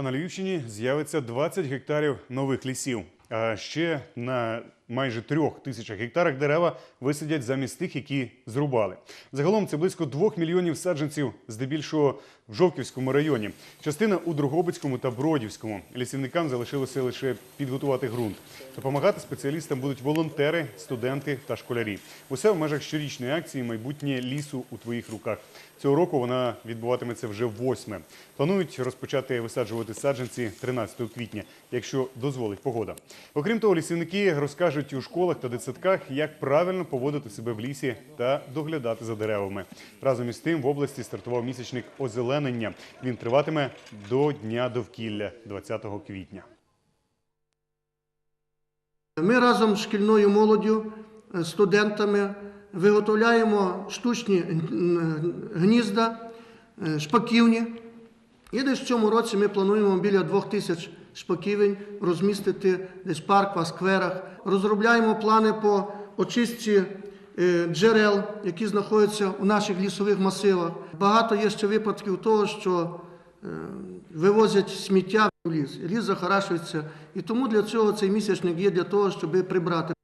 А на Львівщині з'явиться 20 гектарів нових лісів. Ще на майже трьох тисячах гектарах дерева висадять замість тих, які зрубали. Загалом це близько двох мільйонів саджанців, здебільшого в Жовківському районі. Частина у Другобицькому та Бродівському. Лісівникам залишилося лише підготувати ґрунт. Допомагати спеціалістам будуть волонтери, студенти та школярі. Усе в межах щорічної акції Майбутнє лісу у твоїх руках. Цього року вона відбуватиметься вже восьме. Планують розпочати висаджувати саджанці 13 квітня, якщо дозволить погода. Окрім того, лісівники розкажуть у школах та дитсадках, як правильно поводити себе в лісі та доглядати за деревами. Разом із тим в області стартував місячник озеленення. Він триватиме до Дня довкілля 20 квітня. Ми разом з шкільною молоддю, е, студентами виготовляємо штучні гнізда, е, шпаківні. І десь в цьому році ми плануємо біля двох тисяч шпаківень розмістити десь в скверах. Розробляємо плани по очистці е, джерел, які знаходяться у наших лісових масивах. Багато є ще випадків того, що е, вивозять сміття в ліс. Ліс захарашується. І тому для цього цей місячник є для того, щоб прибрати.